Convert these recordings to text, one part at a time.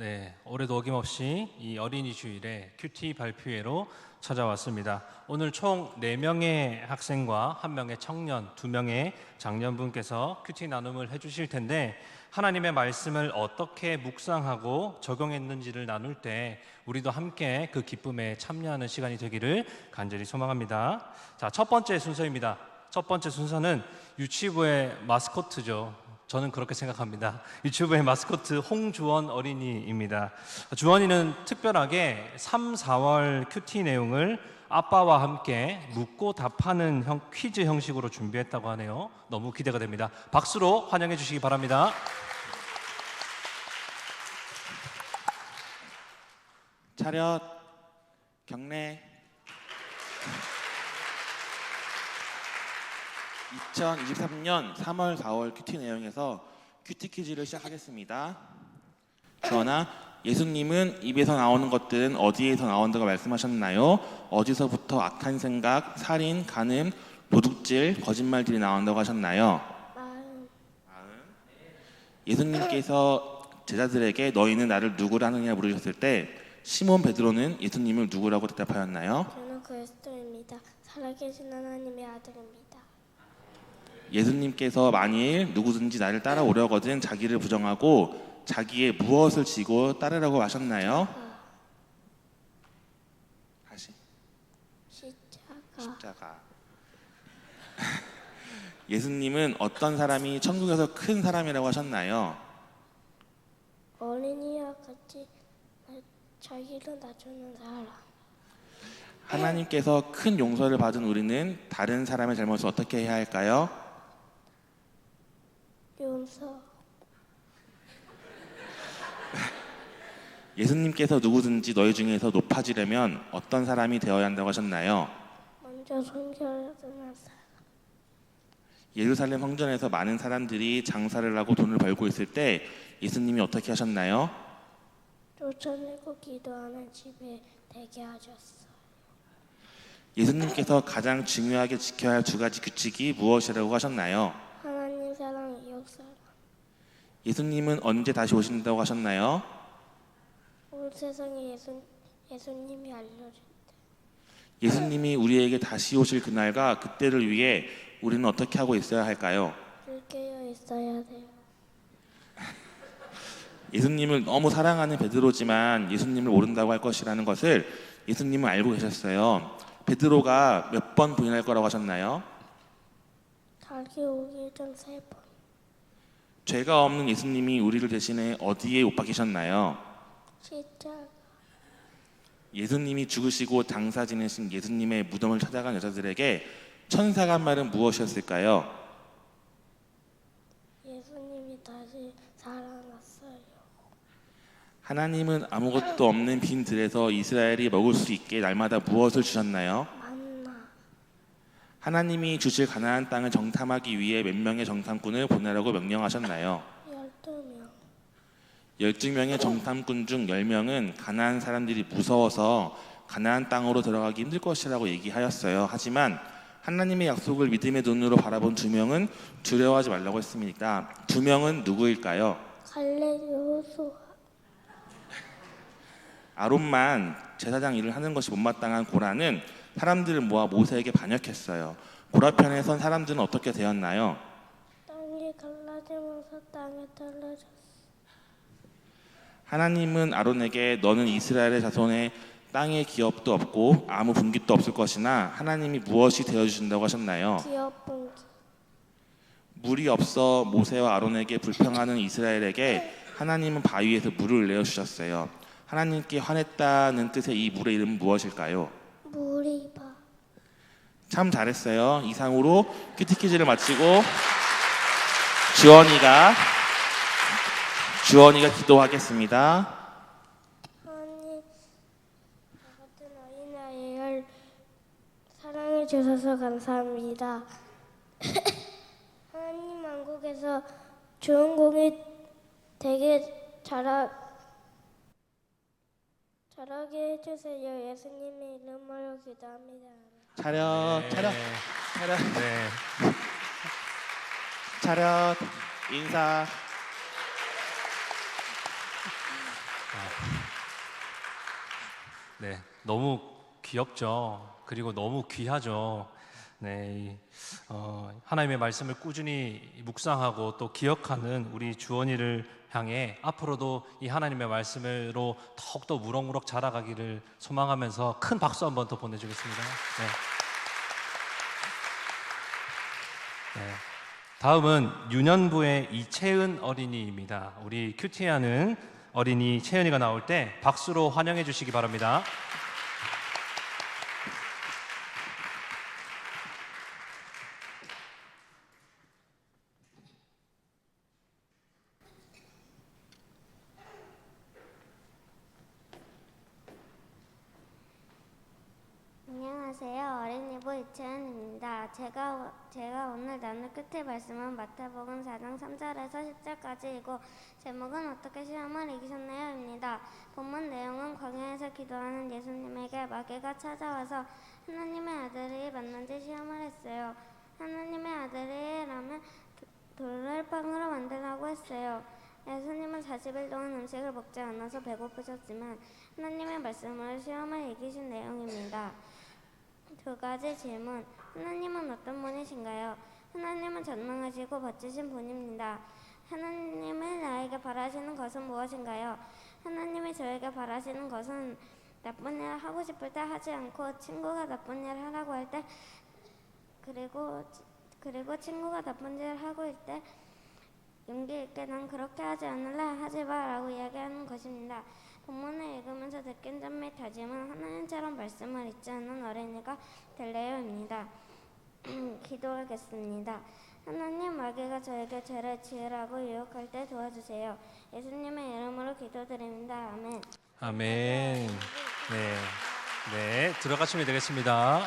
네, 올해도 어김없이 이 어린이 주일에 큐티 발표회로 찾아왔습니다. 오늘 총 4명의 학생과 1명의 청년, 2명의 장년분께서 큐티 나눔을 해주실 텐데 하나님의 말씀을 어떻게 묵상하고 적용했는지를 나눌 때 우리도 함께 그 기쁨에 참여하는 시간이 되기를 간절히 소망합니다. 자, 첫 번째 순서입니다. 첫 번째 순서는 유치부의 마스코트죠. 저는 그렇게 생각합니다. 유튜브의 마스코트 홍주원 어린이입니다. 주원이는 특별하게 3, 4월 큐티 내용을 아빠와 함께 묻고 답하는 형, 퀴즈 형식으로 준비했다고 하네요. 너무 기대가 됩니다. 박수로 환영해 주시기 바랍니다. 차렷 경례 2023년 3월 4월 큐티 내용에서 큐티 퀴즈를 시작하겠습니다. 주원아 예수님은 입에서 나오는 것들은 어디에서 나온다고 말씀하셨나요? 어디서부터 악한 생각, 살인, 간음, 도둑질, 거짓말들이 나온다고 하셨나요? 마음 예수님께서 제자들에게 너희는 나를 누구라 하느냐 물으셨을 때 시몬 베드로는 예수님을 누구라고 대답하였나요? 저는 그리스도입니다. 살아계신 하나님의 아들입니다. 예수님께서 만일 누구든지 나를 따라오려거든 자기를 부정하고 자기의 무엇을 지고 따르라고 하셨나요? 다시 십자가 십자가. 예수님은 어떤 사람이 천국에서 큰 사람이라고 하셨나요? 어린이와 같이 나- 자기를 낮추는 사람. 하나님께서 큰 용서를 받은 우리는 다른 사람의 잘못을 어떻게 해야 할까요? 용서 예수님께서 누구든지 너희 중에서 높아지려면 어떤 사람이 되어야 한다고 하셨나요? 먼저 사람. 예루살렘 성전에서 많은 사람들이 장사를 하고 돈을 벌고 있을 때 예수님이 어떻게 하셨나요? 쫓아내고 기도하는 집에 되게 하셨어. 예수님께서 가장 중요하게 지켜야 할 두 가지 규칙이 무엇이라고 하셨나요? 사랑, 이웃 사랑. 예수님은 언제 다시 오신다고 하셨나요? 온 세상에 예수 예수님이 알려준 예수님이 우리에게 다시 오실 그날과 그때를 위해 우리는 어떻게 하고 있어야 할까요? 줄 깨어 있어야 돼요. 예수님을 너무 사랑하는 베드로지만 예수님을 모른다고 할 것이라는 것을 예수님은 알고 계셨어요. 베드로가 몇 번 부인할 거라고 하셨나요? 달기 오기 전 세 번. 죄가 없는 예수님이 우리를 대신해 어디에 못 박히셨나요? 십자가 예수님이 죽으시고 장사 지내신 예수님의 무덤을 찾아간 여자들에게 천사가 한 말은 무엇이었을까요? 예수님이 다시 살아났어요. 하나님은 아무것도 없는 빈 들에서 이스라엘이 먹을 수 있게 날마다 무엇을 주셨나요? 하나님이 주실 가나안 땅을 정탐하기 위해 몇 명의 정탐꾼을 보내라고 명령하셨나요? 열두 명. 12명의 정탐꾼 중 10명은 가나안 사람들이 무서워서 가나안 땅으로 들어가기 힘들 것이라고 얘기하였어요. 하지만 하나님의 약속을 믿음의 눈으로 바라본 두 명은 두려워하지 말라고 했습니다. 두 명은 누구일까요? 갈렙 여호수 아론만 제사장 일을 하는 것이 못마땅한 고라는 사람들을 모아 모세에게 반역했어요. 고라 편에 선 사람들은 어떻게 되었나요? 땅이 갈라지면서 땅에 떨어졌어. 하나님은 아론에게 너는 이스라엘의 자손의 땅의 기업도 없고 아무 분깃도 없을 것이나 하나님이 무엇이 되어 주신다고 하셨나요? 기업분 물이 없어 모세와 아론에게 불평하는 이스라엘에게 하나님은 바위에서 물을 내어 주셨어요. 하나님께 화냈다는 뜻의 이 물의 이름은 무엇일까요? 무리바 참 잘했어요. 이상으로 큐티 퀴즈를 마치고 주원이가 주원이가 기도하겠습니다. 하나님 저 같은 어린아이를 사랑해 주셔서 감사합니다. 하나님 왕국에서 좋은 공이 되게 자라 자라게 해주세요. 예수님의 이름으로 기도합니다. 차렷, 차렷, 차렷, 네. 차렷, 인사. 네, 너무 귀엽죠. 그리고 너무 귀하죠. 네, 이, 어, 하나님의 말씀을 꾸준히 묵상하고 또 기억하는 우리 주원이를 향해 앞으로도 이 하나님의 말씀으로 더욱더 무럭무럭 자라가기를 소망하면서 큰 박수 한 번 더 보내주겠습니다. 네. 네. 다음은 유년부의 이채은 어린이입니다. 우리 큐티하는 어린이 채은이가 나올 때 박수로 환영해 주시기 바랍니다. 안녕하세요. 어린이부 이채은입니다. 제가 제가 오늘 나눌 끝의 말씀은 마태복음 4장 3절에서 10절까지이고 제목은 어떻게 시험을 이기셨나요입니다. 본문 내용은 광야에서 기도하는 예수님에게 마귀가 찾아와서 하나님의 아들이 맞는지 시험을 했어요. 하나님의 아들이라면 도- 돌을 빵으로 만들라고 했어요. 예수님은 40일 동안 음식을 먹지 않아서 배고프셨지만 하나님의 말씀으로 시험을 이기신 내용입니다. 두 가지 질문. 하나님은 어떤 분이신가요? 하나님은 전능하시고 멋지신 분입니다. 하나님은 나에게 바라시는 것은 무엇인가요? 하나님이 저에게 바라시는 것은 나쁜 일을 하고 싶을 때 하지 않고 친구가 나쁜 일을 하라고 할 때 그리고 그리고 친구가 나쁜 일을 하고 있을 때 용기 있게 난 그렇게 하지 않을래 하지 마라고 이야기하는 것입니다. 본문을 읽으면서 느낀 점 및 다짐은 하나님처럼 말씀을 잊지 않는 어린이가 될래요입니다. 기도하겠습니다. 하나님 마귀가 저에게 죄를 지으라고 유혹할 때 도와주세요. 예수님의 이름으로 기도드립니다. 아멘. 아멘. 네, 네 들어가시면 되겠습니다.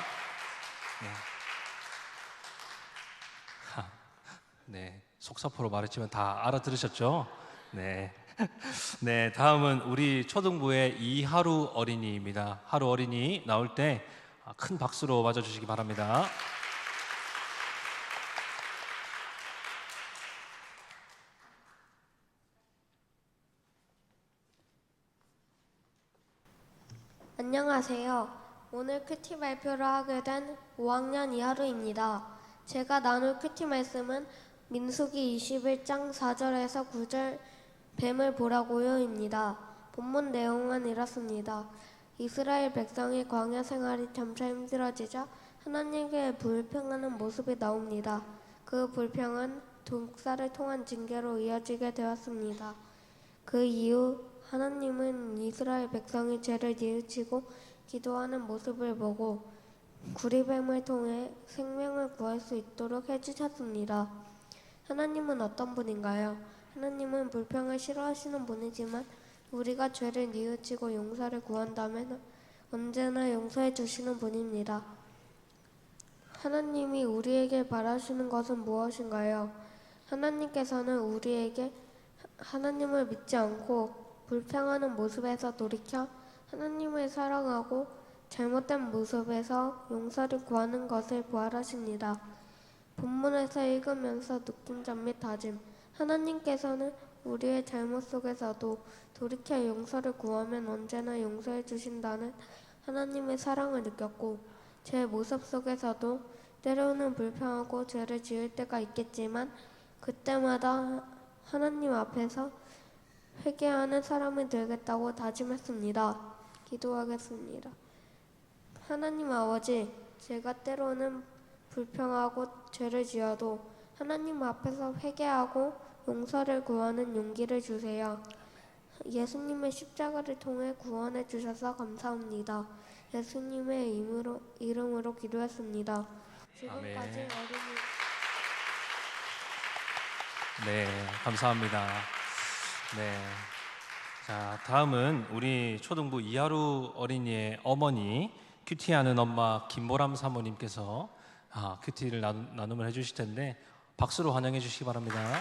네. 하, 네, 속사포로 말했지만 다 알아들으셨죠? 네. 네, 다음은 우리 초등부의 이하루 어린이입니다. 하루 어린이 나올 때 큰 박수로 맞아주시기 바랍니다. 안녕하세요. 오늘 큐티 발표를 하게 된 5학년 이하루입니다. 제가 나눌 큐티 말씀은 민수기 21장 4절에서 9절 뱀을 보라고요입니다. 본문 내용은 이렇습니다. 이스라엘 백성이 광야 생활이 점차 힘들어지자 하나님께 불평하는 모습이 나옵니다. 그 불평은 독사를 통한 징계로 이어지게 되었습니다. 그 이후 하나님은 이스라엘 백성이 죄를 뉘우치고 기도하는 모습을 보고 구리뱀을 통해 생명을 구할 수 있도록 해주셨습니다. 하나님은 어떤 분인가요? 하나님은 불평을 싫어하시는 분이지만 우리가 죄를 뉘우치고 용서를 구한다면 언제나 용서해 주시는 분입니다. 하나님이 우리에게 바라시는 것은 무엇인가요? 하나님께서는 우리에게 하나님을 믿지 않고 불평하는 모습에서 돌이켜 하나님을 사랑하고 잘못된 모습에서 용서를 구하는 것을 부활하십니다. 본문에서 읽으면서 느낀 점 및 다짐. 하나님께서는 우리의 잘못 속에서도 돌이켜 용서를 구하면 언제나 용서해 주신다는 하나님의 사랑을 느꼈고 제 모습 속에서도 때로는 불평하고 죄를 지을 때가 있겠지만 그때마다 하나님 앞에서 회개하는 사람이 되겠다고 다짐했습니다. 기도하겠습니다. 하나님 아버지, 제가 때로는 불평하고 죄를 지어도 하나님 앞에서 회개하고 용서를 구하는 용기를 주세요. 예수님의 십자가를 통해 구원해 주셔서 감사합니다. 예수님의 이름으로, 이름으로 기도했습니다. 지금까지. 어린이 네, 감사합니다. 네. 자, 다음은 우리 초등부 이하루 어린이의 어머니 큐티하는 엄마 김보람 사모님께서 아, 큐티를 나누, 나눔을 해주실 텐데 박수로 환영해 주시기 바랍니다.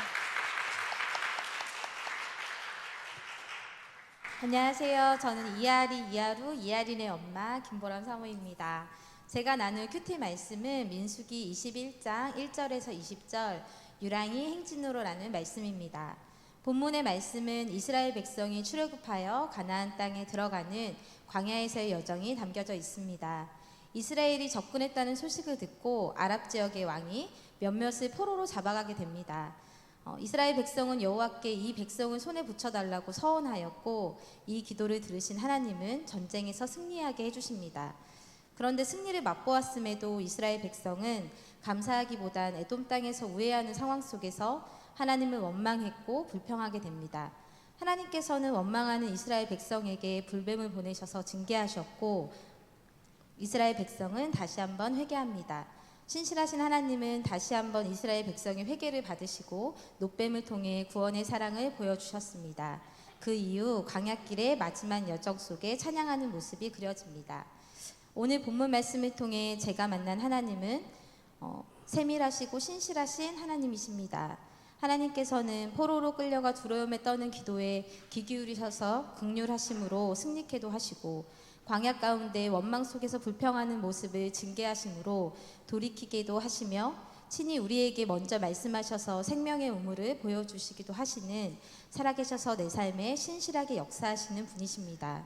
안녕하세요. 저는 이아리 이하루 이아린의 엄마 김보람 사모입니다. 제가 나눌 큐티 말씀은 민수기 21장 1절에서 20절 유랑이 행진으로라는 말씀입니다. 본문의 말씀은 이스라엘 백성이 출애굽하여 가나안 땅에 들어가는 광야에서의 여정이 담겨져 있습니다. 이스라엘이 접근했다는 소식을 듣고 아랍 지역의 왕이 몇몇을 포로로 잡아가게 됩니다. 어, 이스라엘 백성은 여호와께 이 백성을 손에 붙여달라고 서원하였고 이 기도를 들으신 하나님은 전쟁에서 승리하게 해주십니다. 그런데 승리를 맛보았음에도 이스라엘 백성은 감사하기보단 에돔 땅에서 우회하는 상황 속에서 하나님을 원망했고 불평하게 됩니다. 하나님께서는 원망하는 이스라엘 백성에게 불뱀을 보내셔서 징계하셨고 이스라엘 백성은 다시 한번 회개합니다. 신실하신 하나님은 다시 한번 이스라엘 백성의 회개를 받으시고 노뱀을 통해 구원의 사랑을 보여주셨습니다. 그 이후 광야길의 마지막 여정 속에 찬양하는 모습이 그려집니다. 오늘 본문 말씀을 통해 제가 만난 하나님은 어, 세밀하시고 신실하신 하나님이십니다. 하나님께서는 포로로 끌려가 두려움에 떠는 기도에 귀 기울이셔서 극률하심으로 승리케도 하시고 광야 가운데 원망 속에서 불평하는 모습을 징계하심으로 돌이키게도 하시며 친히 우리에게 먼저 말씀하셔서 생명의 우물을 보여주시기도 하시는 살아계셔서 내 삶에 신실하게 역사하시는 분이십니다.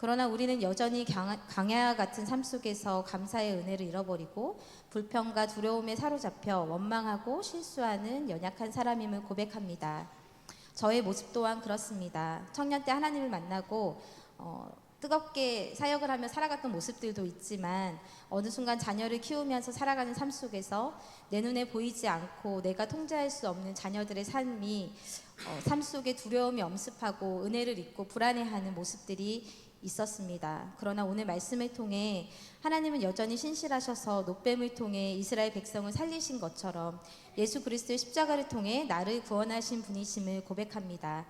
그러나 우리는 여전히 광야와 같은 삶 속에서 감사의 은혜를 잃어버리고 불평과 두려움에 사로잡혀 원망하고 실수하는 연약한 사람임을 고백합니다. 저의 모습 또한 그렇습니다. 청년 때 하나님을 만나고 어, 뜨겁게 사역을 하며 살아갔던 모습들도 있지만 어느 순간 자녀를 키우면서 살아가는 삶 속에서 내 눈에 보이지 않고 내가 통제할 수 없는 자녀들의 삶이 어, 삶 속에 두려움이 엄습하고 은혜를 잊고 불안해하는 모습들이 있었습니다. 그러나 오늘 말씀을 통해 하나님은 여전히 신실하셔서 노뱀을 통해 이스라엘 백성을 살리신 것처럼 예수 그리스도의 십자가를 통해 나를 구원하신 분이심을 고백합니다.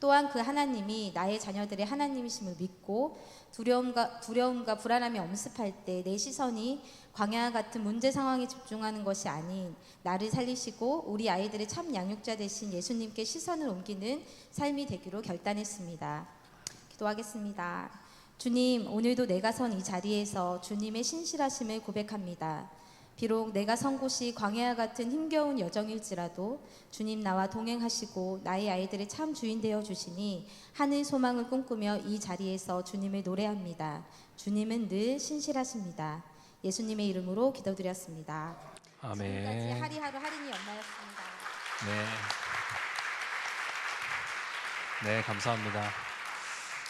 또한 그 하나님이 나의 자녀들의 하나님이심을 믿고 두려움과 두려움과 불안함이 엄습할 때 내 시선이 광야 같은 문제 상황에 집중하는 것이 아닌 나를 살리시고 우리 아이들의 참 양육자 되신 예수님께 시선을 옮기는 삶이 되기로 결단했습니다. 기도하겠습니다. 주님, 오늘도 내가 선 이 자리에서 주님의 신실하심을 고백합니다. 비록 내가 선 곳이 광야와 같은 힘겨운 여정일지라도 주님 나와 동행하시고 나의 아이들의 참 주인 되어 주시니 하늘 소망을 꿈꾸며 이 자리에서 주님을 노래합니다. 주님은 늘 신실하십니다. 예수님의 이름으로 기도드렸습니다. 지금까지 아멘. 하리하루 할인이 엄마였습니다. 네. 네, 감사합니다.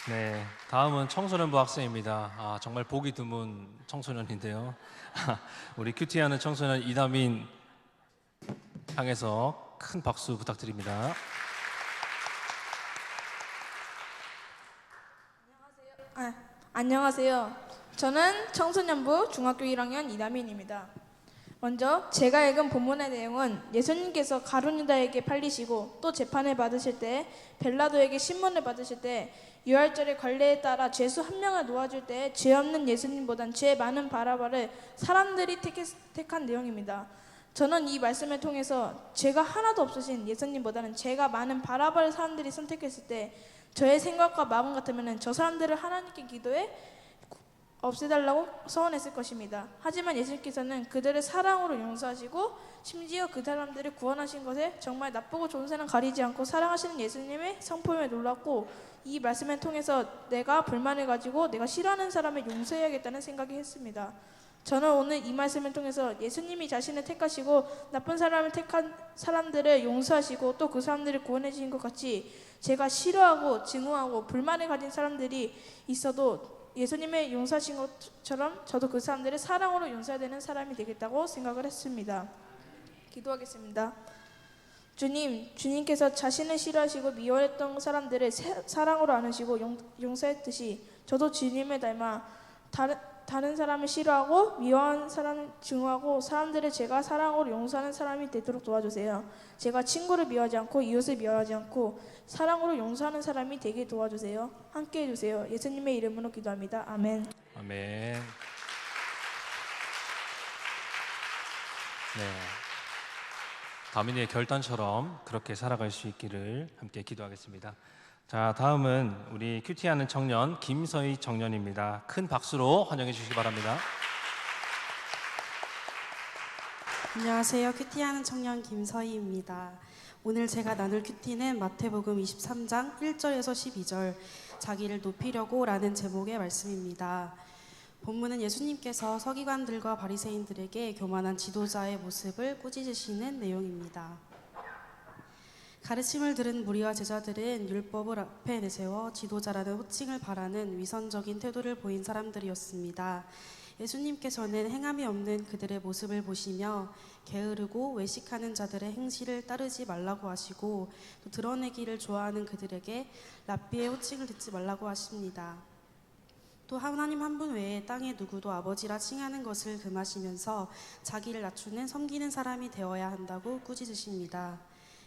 네, 다음은 청소년부 학생입니다. 아, 정말 보기 드문 청소년인데요. 우리 큐티하는 청소년 이다민 향해서 큰 박수 부탁드립니다. 아, 안녕하세요. 저는 청소년부 중학교 1학년 이다민입니다. 먼저 제가 읽은 본문의 내용은 예수님께서 가룟유다에게 팔리시고 또 재판을 받으실 때 벨라도에게 신문을 받으실 때 유월절의 관례에 따라 죄수 한 명을 놓아줄 때 죄 없는 예수님보단 죄 많은 바라바를 사람들이 택했, 택한 내용입니다. 저는 이 말씀을 통해서 죄가 하나도 없으신 예수님보다는 죄가 많은 바라바를 사람들이 선택했을 때 저의 생각과 마음 같으면 저 사람들을 하나님께 기도해 없애달라고 서원했을 것입니다. 하지만 예수님께서는 그들을 사랑으로 용서하시고 심지어 그 사람들을 구원하신 것에 정말 나쁘고 좋은 사람 가리지 않고 사랑하시는 예수님의 성품에 놀랐고 이 말씀을 통해서 내가 불만을 가지고 내가 싫어하는 사람을 용서해야겠다는 생각이 했습니다. 저는 오늘 이 말씀을 통해서 예수님이 자신을 택하시고 나쁜 사람을 택한 사람들을 용서하시고 또 그 사람들을 구원해 주신 것 같이 제가 싫어하고 증오하고 불만을 가진 사람들이 있어도 예수님의 용서하신 것처럼 저도 그 사람들을 사랑으로 용서해야 되는 사람이 되겠다고 생각을 했습니다. 기도하겠습니다. 주님, 주님께서 자신을 싫어하시고 미워했던 사람들을 세- 사랑으로 안으시고 용, 용서했듯이 저도 주님을 닮아 다른 다른 사람을 싫어하고 미워한 사람을 증오하고 사람들을 제가 사랑으로 용서하는 사람이 되도록 도와주세요. 제가 친구를 미워하지 않고 이웃을 미워하지 않고 사랑으로 용서하는 사람이 되게 도와주세요. 함께 해주세요. 예수님의 이름으로 기도합니다. 아멘. 아멘. 네. 다민이의 결단처럼 그렇게 살아갈 수 있기를 함께 기도하겠습니다. 자, 다음은 우리 큐티하는 청년 김서희 청년입니다. 큰 박수로 환영해 주시기 바랍니다. 안녕하세요. 큐티하는 청년 김서희입니다. 오늘 제가 나눌 큐티는 마태복음 23장 1절에서 12절 자기를 높이려고 라는 제목의 말씀입니다. 본문은 예수님께서 서기관들과 바리새인들에게 교만한 지도자의 모습을 꾸짖으시는 내용입니다. 가르침을 들은 무리와 제자들은 율법을 앞에 내세워 지도자라는 호칭을 바라는 위선적인 태도를 보인 사람들이었습니다. 예수님께서는 행함이 없는 그들의 모습을 보시며 게으르고 외식하는 자들의 행실을 따르지 말라고 하시고 또 드러내기를 좋아하는 그들에게 랍비의 호칭을 듣지 말라고 하십니다. 또 하나님 한 분 외에 땅에 누구도 아버지라 칭하는 것을 금하시면서 자기를 낮추는 섬기는 사람이 되어야 한다고 꾸짖으십니다.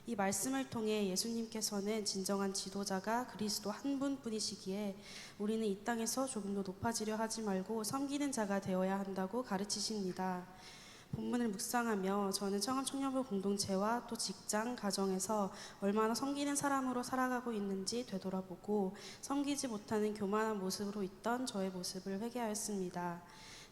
이 말씀을 통해 예수님께서는 진정한 지도자가 그리스도 한 분뿐이시기에 우리는 이 땅에서 조금 더 높아지려 하지 말고 섬기는 자가 되어야 한다고 가르치십니다. 본문을 묵상하며 저는 청암 청년부 공동체와 또 직장, 가정에서 얼마나 섬기는 사람으로 살아가고 있는지 되돌아보고 섬기지 못하는 교만한 모습으로 있던 저의 모습을 회개하였습니다.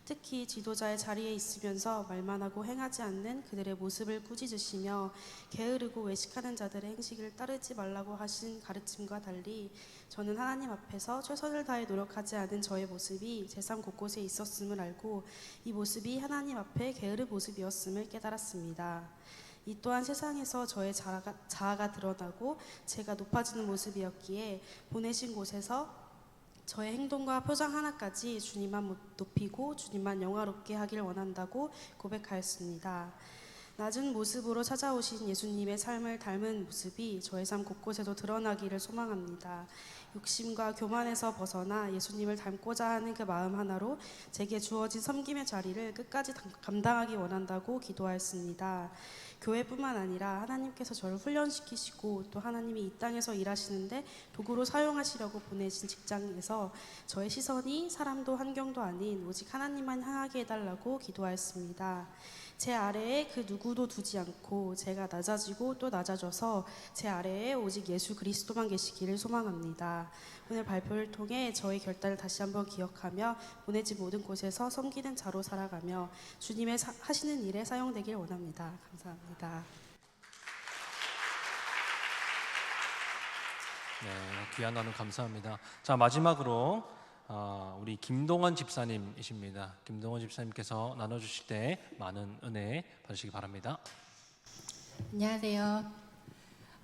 특히 지도자의 자리에 있으면서 말만 하고 행하지 않는 그들의 모습을 꾸짖으시며 게으르고 외식하는 자들의 행식을 따르지 말라고 하신 가르침과 달리 저는 하나님 앞에서 최선을 다해 노력하지 않은 저의 모습이 제3 곳곳에 있었음을 알고 이 모습이 하나님 앞에 게으른 모습이었음을 깨달았습니다. 이 또한 세상에서 저의 자아가, 자아가 드러나고 제가 높아지는 모습이었기에 보내신 곳에서 저의 행동과 표정 하나까지 주님만 높이고 주님만 영화롭게 하길 원한다고 고백하였습니다. 낮은 모습으로 찾아오신 예수님의 삶을 닮은 모습이 저의 삶 곳곳에도 드러나기를 소망합니다. 욕심과 교만에서 벗어나 예수님을 닮고자 하는 그 마음 하나로 제게 주어진 섬김의 자리를 끝까지 당- 감당하기 원한다고 기도하였습니다. 교회뿐만 아니라 하나님께서 저를 훈련시키시고 또 하나님이 이 땅에서 일하시는데 도구로 사용하시려고 보내신 직장에서 저의 시선이 사람도 환경도 아닌 오직 하나님만 향하게 해달라고 기도하였습니다. 제 아래에 그 누구도 두지 않고 제가 낮아지고 또 낮아져서 제 아래에 오직 예수 그리스도만 계시기를 소망합니다. 오늘 발표를 통해 저의 결단을 다시 한번 기억하며 보내진 모든 곳에서 섬기는 자로 살아가며 주님의 사- 하시는 일에 사용되길 원합니다. 감사합니다. 네, 귀한 나눔 감사합니다. 자 마지막으로 어, 우리 김동원 집사님이십니다. 김동원 집사님께서 나눠주실 때 많은 은혜 받으시기 바랍니다. 안녕하세요.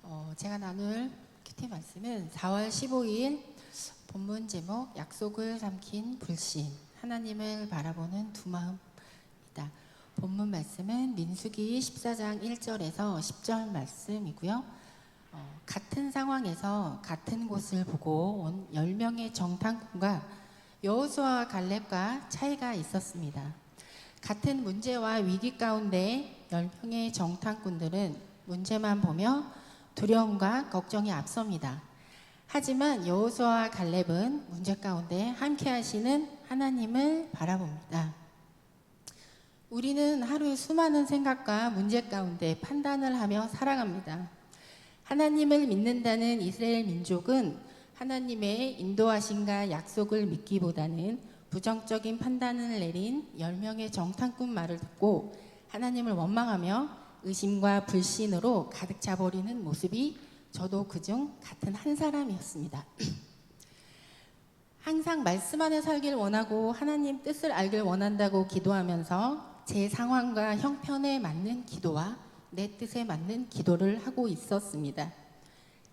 어, 제가 나눌 큐티 말씀은 4월 15일 본문 제목 약속을 삼킨 불신 하나님을 바라보는 두 마음입니다. 본문 말씀은 민수기 14장 1절에서 10절 말씀이고요. 어, 같은 상황에서 같은 곳을 보고 온 10명의 정탐꾼과 여호수아와 갈렙과 차이가 있었습니다. 같은 문제와 위기 가운데 10명의 정탐꾼들은 문제만 보며 두려움과 걱정이 앞섭니다. 하지만 여호수아와 갈렙은 문제 가운데 함께 하시는 하나님을 바라봅니다. 우리는 하루에 수많은 생각과 문제 가운데 판단을 하며 살아갑니다. 하나님을 믿는다는 이스라엘 민족은 하나님의 인도하심과 약속을 믿기보다는 부정적인 판단을 내린 10명의 정탐꾼 말을 듣고 하나님을 원망하며 의심과 불신으로 가득 차버리는 모습이 저도 그중 같은 한 사람이었습니다. 항상 말씀 안에 살길 원하고 하나님 뜻을 알길 원한다고 기도하면서 제 상황과 형편에 맞는 기도와 내 뜻에 맞는 기도를 하고 있었습니다.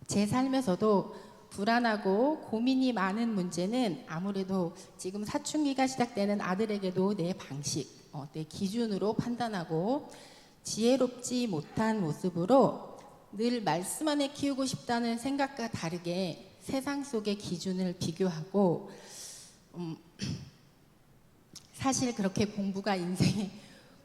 제 삶에서도 불안하고 고민이 많은 문제는 아무래도 지금 사춘기가 시작되는 아들에게도 내 방식, 어, 내 기준으로 판단하고 지혜롭지 못한 모습으로 늘 말씀 안에 키우고 싶다는 생각과 다르게 세상 속의 기준을 비교하고 음, 사실 그렇게 공부가 인생에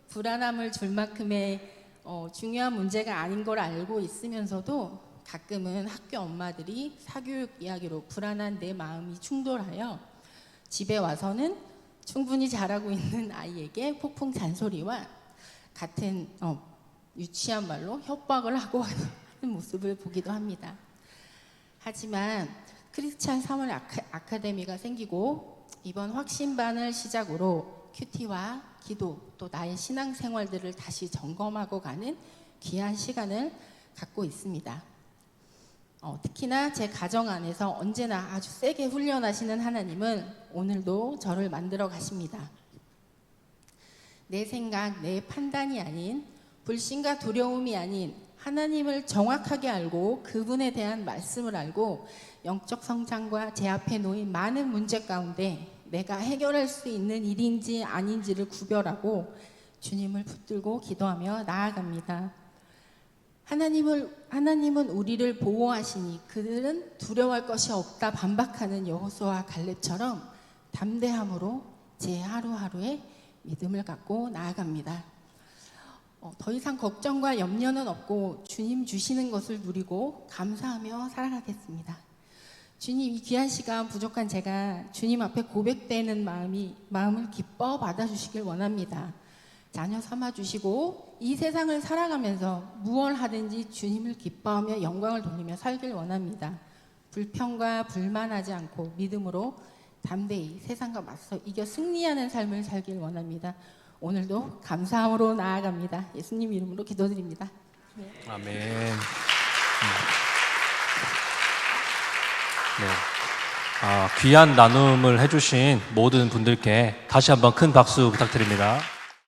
불안함을 줄 만큼의 어, 중요한 문제가 아닌 걸 알고 있으면서도 가끔은 학교 엄마들이 사교육 이야기로 불안한 내 마음이 충돌하여 집에 와서는 충분히 잘하고 있는 아이에게 폭풍 잔소리와 같은 어, 유치한 말로 협박을 하고 하는 모습을 보기도 합니다. 하지만 크리스찬 사물 아카, 아카데미가 생기고 이번 확신반을 시작으로 큐티와 기도 또 나의 신앙 생활들을 다시 점검하고 가는 귀한 시간을 갖고 있습니다. 어, 특히나 제 가정 안에서 언제나 아주 세게 훈련하시는 하나님은 오늘도 저를 만들어 가십니다. 내 생각, 내 판단이 아닌 불신과 두려움이 아닌 하나님을 정확하게 알고 그분에 대한 말씀을 알고 영적 성장과 제 앞에 놓인 많은 문제 가운데 내가 해결할 수 있는 일인지 아닌지를 구별하고 주님을 붙들고 기도하며 나아갑니다. 하나님을 하나님은 우리를 보호하시니 그들은 두려워할 것이 없다 반박하는 여호수아와 갈렙처럼 담대함으로 제 하루하루에 믿음을 갖고 나아갑니다. 어, 더 이상 걱정과 염려는 없고 주님 주시는 것을 누리고 감사하며 살아가겠습니다. 주님 이 귀한 시간 부족한 제가 주님 앞에 고백되는 마음이 마음을 기뻐 받아주시길 원합니다. 자녀 삼아 주시고 이 세상을 살아가면서 무얼 하든지 주님을 기뻐하며 영광을 돌리며 살길 원합니다. 불평과 불만하지 않고 믿음으로 담대히 세상과 맞서 이겨 승리하는 삶을 살길 원합니다. 오늘도 감사함으로 나아갑니다. 예수님 이름으로 기도드립니다. 아멘. 음. 네. 아, 귀한 나눔을 해주신 모든 분들께 다시 한번 큰 박수 부탁드립니다.